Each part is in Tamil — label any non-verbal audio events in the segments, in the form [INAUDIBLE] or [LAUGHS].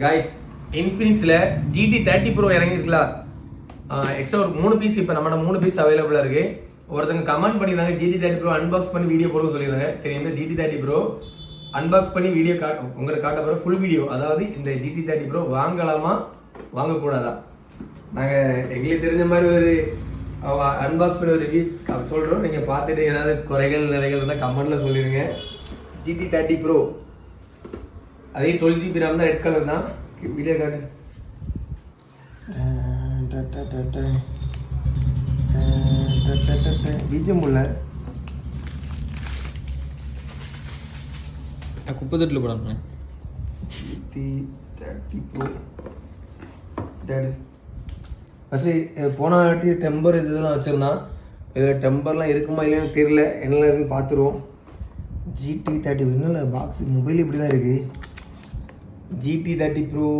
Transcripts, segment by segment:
கைஸ் இன்ஃபினிக்ஸில் ஜிடி தேர்ட்டி ப்ரோ இறங்கியிருக்கலாம் எக்ஸ்ட்ரா ஒரு மூணு பீஸ் இப்போ நம்மளோட மூணு பீஸ் அவைலபிளாக இருக்குது ஒருத்தங்க கமெண்ட் பண்ணியிருந்தாங்க ஜிடி தேர்ட்டி ப்ரோ அன்பாக்ஸ் பண்ணி வீடியோ போட சொல்லியிருந்தாங்க. சரி இந்த ஜிடி தேர்ட்டி ப்ரோ அன்பாக்ஸ் பண்ணி வீடியோ காட்ட உங்களுக்கு காட்ட போகிற ஃபுல் வீடியோ அதாவது இந்த ஜிடி தேர்ட்டி ப்ரோ வாங்கலாமா வாங்கக்கூடாதா? நாங்கள் எங்களுக்கு தெரிஞ்ச மாதிரி ஒரு அன்பாக்ஸ் பண்ணி ஒரு ரிவ்யூ சொல்கிறோம் நீங்கள் பார்த்துட்டு ஏதாவது குறைகள் நிறைகள் இருந்தால் கமெண்ட்டில் சொல்லிடுங்க ஜிடி தேர்ட்டி ப்ரோ அதே டுவெல் ஜிபி ரேம் தான் ரெட் கலர் தான். வீடியோ காட்டு. பீஜம் உள்ள குப்பை தொட்டில் போடாம டி தேர்ட்டி ப்ரோ டேடு ஃபஸ்ட்டு போன வாட்டி டெம்பர் இது இதெல்லாம் வச்சுருந்தான். இதில் டெம்பர்லாம் இருக்குமா இல்லையான்னு தெரியல. என்னெல்லாம் இருக்குன்னு பார்த்துருவோம். ஜிடி தேர்ட்டி என்னல பாக்ஸ் மொபைல் இப்படி தான் இருக்குது ஜிடி தேர்ட்டி ப்ரோ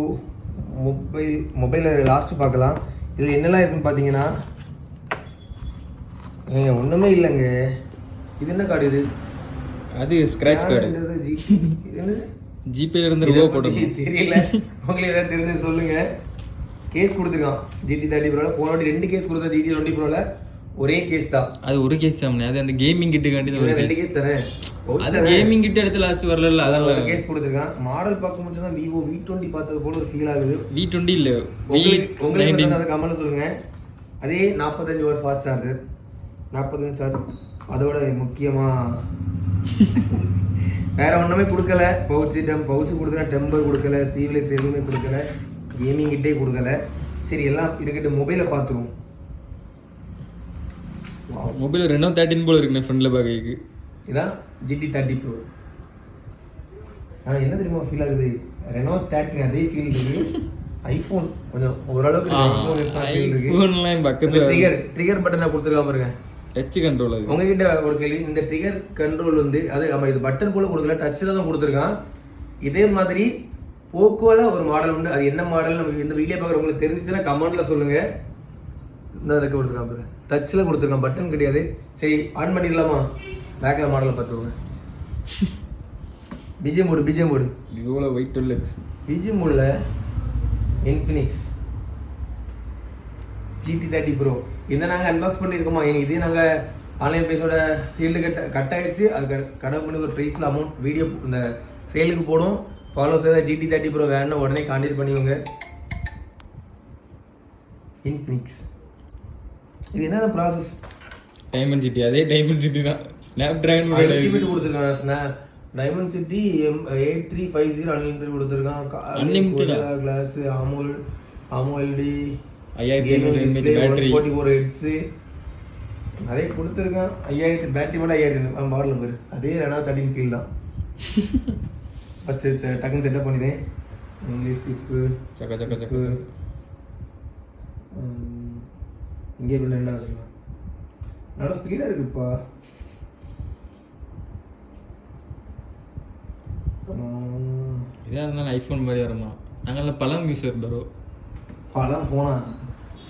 மொபைல் மொபைலில் லாஸ்ட்டு பார்க்கலாம். இதில் என்னெல்லாம் இருக்குன்னு பார்த்தீங்கன்னா ஏங்க ஒன்றுமே இல்லைங்க. இது என்ன கார்டு இது? அது ஸ்க்ராட்ச் கார்டு? இது என்னது? ஜிபேல இருந்து ரூபா போடணும். தெரியல. உங்களுக்கு ஏதாவது தெரிஞ்சு சொல்லுங்க. கேஸ் கொடுத்துருக்கான். ஜிடி தேர்ட்டி ப்ரோவில் போன வாட்டி ரெண்டு கேஸ் கொடுத்தா ஜிடி டுவெண்ட்டி ப்ரோவில் ஒரே கேஸ் தான். அது ஒரு கேஸ் தான் அது அந்த கேமிங் கிட்டு காண்டி இவன் ஒரு ரெண்டு கேஸ் தரேன். அது கேமிங் கிட்ட எடுத்து லாஸ்ட் வரல அதெல்லாம் கேஸ் கொடுத்துருக்கான். மாடல் பார்க்கும் போது தான் விவோ வி டுவெண்ட்டி பார்த்தது போல ஒரு ஃபீல் ஆகுது. வி டுவெண்ட்டி இல்லை. உங்களுக்கு அதை கமெண்ட் சொல்லுங்க. அதே நாற்பத்தஞ்சு வாட் ஃபாஸ்ட் சார்ஜர் நாற்பத்தஞ்சு சார்ஜ் அதோட முக்கியமா வேற ஒண்ணுமே கொடுக்கல. பவுச்சு டெம் பவுச்சு கொடுக்கல. டெம்பர் கொடுக்கல. சீவ்லெஸ் எதுவுமே கொடுக்கல. கேமிங் கிட்டே கொடுக்கல. சரி எல்லாம் இருக்கட்டும். மொபைலை பார்த்துருவோம். மொபைல் ரெனோ தேர்ட்டின் போல இருக்குண்ணே ஃப்ரண்டில் பார்க்கறதுக்கு இதான் ஜிடி தேர்ட்டி ப்ரோ ஆனால் என்ன தெரியுமா ஃபீல் ஆகுது? ரெனோ தேர்ட்டி அதே ஃபீல் இருக்கு. ஐஃபோன் கொஞ்சம் ஓரளவுக்கு ஐஃபோன் ஃபீல் இருக்கு. ஐஃபோன்லாம் பக்கத்தில் ட்ரிகர் ட்ரிகர் பட்டனை கொடுத்துருக்காம பாருங்க. டச் கண்ட்ரோல் அது. உங்ககிட்ட ஒரு கேள்வி இந்த ட்ரிகர் கண்ட்ரோல் வந்து அது ஆமா இது பட்டன் போல கொடுக்கல டச்சில் தான் கொடுத்துருக்கான். இதே மாதிரி போக்கோல ஒரு மாடல் உண்டு. அது என்ன மாடல் நம்ம இந்த வீடியோ பார்க்குற உங்களுக்கு தெரிஞ்சிச்சுன்னா கமெண்ட்ல சொல்லுங்க. இந்த அதுக்கு கொடுத்துருக்கான் பாரு. டச்சில் கொடுத்துருக்கான் பட்டன் கிடையாது. சரி ஆன் பண்ணிடலாமா? பேக்கில் மாடலை பார்த்துக்கோங்க. பிஜிஎம் போடு பிஜிஎம் போடு விவோல ஒயிட் டுவெல் எக்ஸ் பிஜிஎம் உள்ள இன்ஃபினிக்ஸ் ஜிடி தேர்ட்டி ப்ரோ இதை நாங்கள் அன்பாக்ஸ் பண்ணியிருக்கோமா? இனி இதே நாங்கள் ஆன்லைன் ப்ரைஸோட சீல்டு கட்ட கட் ஆயிடுச்சு அது கட் பண்ணி ஒரு ப்ரைஸில் அமௌண்ட் வீடியோ இந்த சேலுக்கு போடும் ஃபாலோஸ் ஏதாவது ஜிடி தேர்ட்டி ப்ரோ வேணும்னா உடனே கான்டாக்ட் பண்ணிக்கோங்க. இன்ஃபினிக்ஸ் இது என்னென்ன ப்ராசஸ் டைமண்ட் சிட்டி அதே டைமண்ட் சிட்டி தான். ஸ்னாப் டிராகன் அல்டிமேட் கொடுத்துருக்கான் ஸ்னா Dimensity M eight three five zero unlimited கொடுத்துருக்கான் ஆ? கிளாஸ் அமோல் அமோஎல்டி ஐயாயிரத்தி பேட்டரி ஃபோர்ட்டி ஃபோர் ஹெட்ஸு நிறைய கொடுத்துருக்கான். ஐயாயிரத்து பேட்டரி மட்டும் ஐயாயிரத்தி மாடல் பேர் அதே ரெனா தேர்ட்டின் ஃபீல் தான். [LAUGHS] ஃபஸ்ட்டு டக்குன்னு செட்டப் பண்ணிடுறேன் இங்கிலீஷ் ஸ்கிப்பு சக்க சக்க சக்க இங்கே இப்படி ரெண்டாவது வச்சுக்கலாம் நல்லா ஸ்பீடாக இருக்குப்பா. இதாக இருந்தாலும் ஐஃபோன் மாதிரி வருமா? நாங்கள்லாம் பழம் யூஸர் ப்ரோ பழம் போனா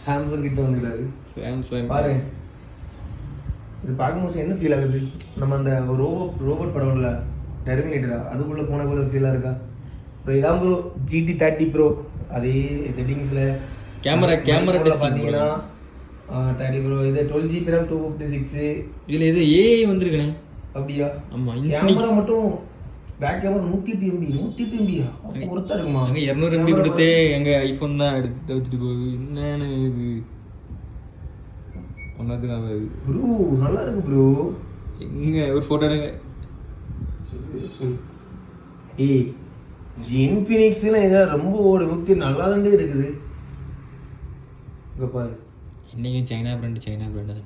சாம்சங் கிட்ட வந்துக்கிறாரு சாம்சங் பாரு. இது பார்க்கும்போது என்ன ஃபீல் ஆகுது? நம்ம அந்த ரோபோ ரோபோட் படம்ல டெர்மினேட்டரா அதுக்குள்ள போன போல ஃபீலாக இருக்கா? அப்புறம் இதான் ப்ரோ ஜிடி தேர்ட்டி ப்ரோ அதே செட்டிங்ஸில் camera testing பார்த்தீங்கன்னா தேர்ட்டி ப்ரோ இது twelve GB RAM two fifty six இதில் ஏதோ ஏஐ வந்திருக்குண்ணே அப்படியா? ஆமாம் கேமரா மட்டும் பேக் கேமரா நூற்றி எம்பி நூற்றி எம்பியா அப்போ ஒருத்தா இருக்குமா? அங்கே இரநூறு எம்பி கொடுத்தே எங்கள் ஐஃபோன் தான் எடுத்து வச்சுட்டு போகுது. என்னன்னு இது? ஒன்றதுக்கு ஆகாது ப்ரோ நல்லா இருக்கு ப்ரோ எங்கே? ஒரு ஃபோட்டோ எடுங்க. ஏய் இன்ஃபினிக்ஸ்லாம் ஏதோ ரொம்ப ஒரு நூற்றி நல்லா தாண்டே இருக்குது. இங்கே பாரு. இன்றைக்கும் சைனா பிராண்டு சைனா பிராண்டு தானே.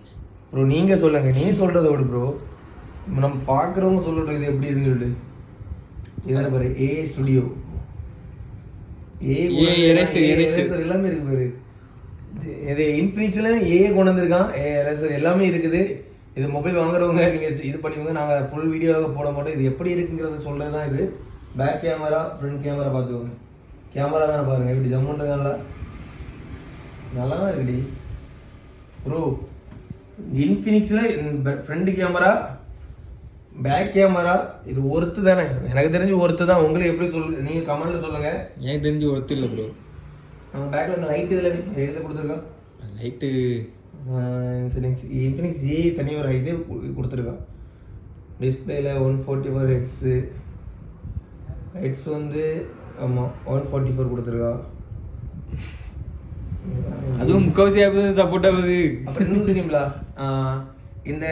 ப்ரோ நீங்கள் சொல்லுங்க. நீ சொல்கிறத விடு ப்ரோ நம்ம பார்க்குறவங்க சொல்லட்டும் இது எப்படி இருக்குன்னு சொல்லு. இதில் பாரு ஏ ஸ்டுடியோ ஏ. எல்லாமே இருக்கு பாரு. இது- இன்ஃபினிக்ஸில் ஏ கொண்டு வந்திருக்கான். ஏ எரேசர் எல்லாமே இருக்குது. இது மொபைல் வாங்குறவங்க நீங்கள் இது பண்ணிக்கோங்க. நாங்கள் ஃபுல் வீடியோவாக போட மாட்டோம். இது எப்படி இருக்குங்கிறத சொல்கிறது தான் இது. பேக் கேமரா ஃப்ரண்ட் கேமரா பார்த்துக்கோங்க. கேமரா தானே பாருங்கள் எப்படி ஜம்முன்றாங்கல்ல நல்லா தான் இருக்குடி. ப்ரோ இன்ஃபினிக்ஸில் ஃப்ரண்ட் கேமரா பேக் கேமரா இது ஒருத்து தானே? எனக்கு தெரிஞ்சு ஒருத்து தான். உங்களுக்கு எப்படி சொல்லு நீங்க கமெண்ட்ல சொல்லுங்க. எனக்கு தெரிஞ்சு ஒருத்தர் இல்லை ப்ரோ நம்ம பேக்ல இந்த லைட் இதில் எழுத கொடுத்துருக்கோம் லைட்டு இன்ஃபினிக்ஸ் இன்ஃபினிக்ஸ் ஏ தனி ஒரு இது கு- கொடுத்துருக்கான். டிஸ்பிளேல one forty four hertz hertz வந்து ஆமாம் ஒன் ஃபார்ட்டி ஃபோர் கொடுத்துருக்கான். அதுவும் முக்கால்வாசி ஆப் சப்போர்ட் ஆகுது. அப்புறம் இன்னும் தெரியுங்களா இந்த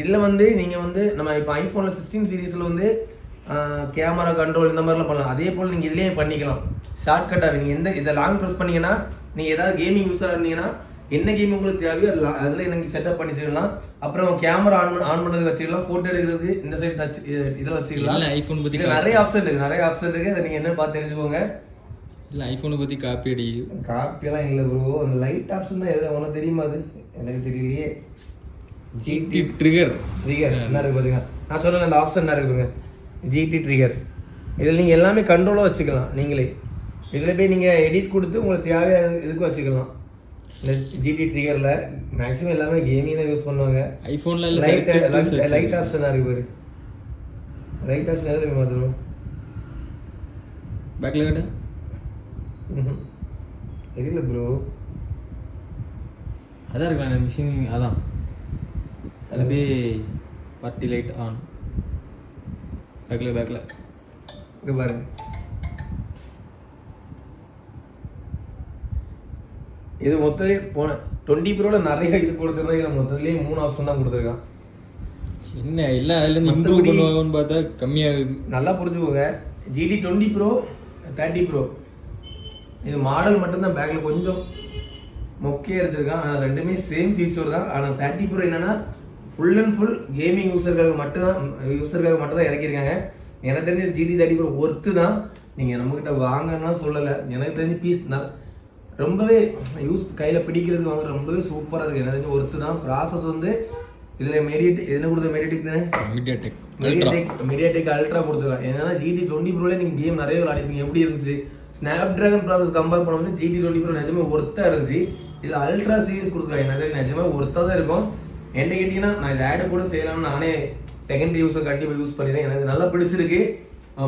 இதில் வந்து நீங்கள் வந்து நம்ம இப்போ ஐஃபோனில் சிக்ஸ்டீன் சீரீஸில் வந்து கேமரா கண்ட்ரோல் இந்த மாதிரிலாம் பண்ணலாம். அதே போல் நீங்கள் இதுலேயே பண்ணிக்கலாம். ஷார்ட்கட்டாக நீங்கள் எந்த இதை லாங் ப்ரெஸ் பண்ணீங்கன்னா நீங்கள் ஏதாவது கேமிங் யூஸராக இருந்தீங்கன்னா என்ன கேம் உங்களுக்கு தேவையோ அதில் அதில் எனக்கு செட்டப் பண்ணி வச்சுக்கலாம் அப்புறம் கேமரா ஆன் ஆன் பண்ணுறது வச்சுக்கலாம் ஃபோட்டோ எடுக்கிறதுக்கு இந்த சைடு டச் இதில் வச்சுக்கலாம் ஐஃபோன் பற்றி நிறைய ஆப்ஷன் இருக்குது நிறைய ஆப்ஷன் இருக்குது அதை நீங்கள் என்னன்னு பார்த்து தெரிஞ்சுக்கோங்க. இல்லை ஐஃபோனை பற்றி காப்பி அடி. காப்பியெல்லாம் இல்லை ப்ரோ அந்த லைட் ஆப்ஷன் தான் எது உனக்கு தெரியுமா அது? எனக்கு தெரியலையே. ஜிடி ட்ரிகர் ட்ரிகர் என்ன இருக்கு பாருங்க நான் சொல்லுங்க அந்த ஆப்ஷன் என்ன இருக்குங்க ஜிடி ட்ரிகர் இதில் நீங்கள் எல்லாமே கண்ட்ரோலாக வச்சுக்கலாம் நீங்களே. இதில் போய் நீங்கள் எடிட் கொடுத்து உங்களுக்கு தேவையான இதுக்கு வச்சுக்கலாம். இந்த ஜிடி ட்ரிகரில் மேக்ஸிமம் எல்லாமே கேமிங் தான் யூஸ் பண்ணுவாங்க. ஐஃபோனில் லைட் லைட் ஆப்ஷன் இருக்கு பாரு. லைட் ஆப்ஷன் எது தெரியுமா தரும் பேக்கில் கேட்டேன் தெரியல ப்ரோ அதான் இருக்கலாம் மிஷின் அதான். போய் பார்ட்டி லைட் ஆன் பேக்கில் பேக்கில் இங்க பாருங்க. இது மொத்தமே போன டுவெண்ட்டி ப்ரோவில் நிறைய இது கொடுத்துருந்தா மொத்தத்துலேயே மூணு ஆப்ஷன் தான் கொடுத்துருக்கான். என்ன எல்லாம் அதுலேருந்து இம்ப்ரூவ் பண்ணுவாங்கன்னு பார்த்தா கம்மியாகுது நல்லா புரிஞ்சுக்கோங்க. GT twenty pro thirty pro இது மாடல் மட்டும்தான் பேக்கில் கொஞ்சம் மொக்கையாக எடுத்திருக்கான். ஆனால் ரெண்டுமே சேம் ஃபீச்சர் தான். ஆனால் தேர்ட்டி ப்ரோ என்னன்னா ஃபுல் அண்ட் ஃபுல் கேமிங் யூசர்களுக்கு மட்டும்தான் யூசர்களுக்கு மட்டும் தான் இறக்கியிருக்காங்க. எனக்கு தெரிஞ்சு ஜிடி தேர்ட்டி ப்ரோ ஒர்த்து தான். நீங்கள் நம்மக்கிட்ட வாங்கன்னா சொல்லலை. எனக்கு தெரிஞ்சு பீஸ் தான் ரொம்பவே யூஸ் கையில் பிடிக்கிறது வாங்க ரொம்பவே சூப்பராக இருக்குது எனக்கு தெரிஞ்சு ஒர்த்து தான். ப்ராசஸ் வந்து இதில் மெடியேட் என்ன கொடுத்த மெடியேட்டிக் தானே? MediaTek ultra MediaTek MediaTek ultra கொடுத்துருக்காங்க என்னன்னா ஜிடி டுவெண்ட்டி ப்ரோல நீங்கள் கேம் நிறைய விளையாடிப்பீங்க எப்படி இருந்துச்சு? ஸ்னாப் ட்ராகன் ப்ராசஸ் கம்பேர் பண்ணும்போது ஜிடி டுவெண்ட்டி ப்ரோ நிஜமே ஒர்த்தாக இருந்துச்சு. இதில் அல்ட்ரா சீரிஸ் கொடுத்துருக்காங்க எனக்கு நிஜமே ஒர்த்தாக தான் இருக்கும். என்ன கேட்டிங்கன்னா நான் இதை ஆடு கூட செய்யலாம்னு நானே செகண்ட் யூஸை கண்டிப்பாக யூஸ் பண்ணிடுறேன். எனக்கு நல்லா பிடிச்சிருக்கு.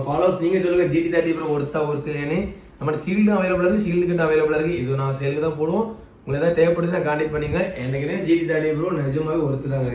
ஃபாலோவர்ஸ் நீங்கள் சொல்லுங்கள் ஜிடி தேர்ட்டி ப்ரோ ஒர்த்தா ஒர்த்துலேன்னு நம்ம ஷீல்டும் அவைலபிளாக இருக்குது ஷீல்டு கிட்ட அவைலபிளாக இருக்குது இது நான் சேலுக்கு தான் போடுவோம். உங்களுக்கு ஏதாவது தேவைப்படுதுன்னா கான்டாக்ட் பண்ணிங்க எனக்கு ஜிடி தேர்ட்டி ப்ரோ நிஜமாவே ஒர்த்து தாங்க.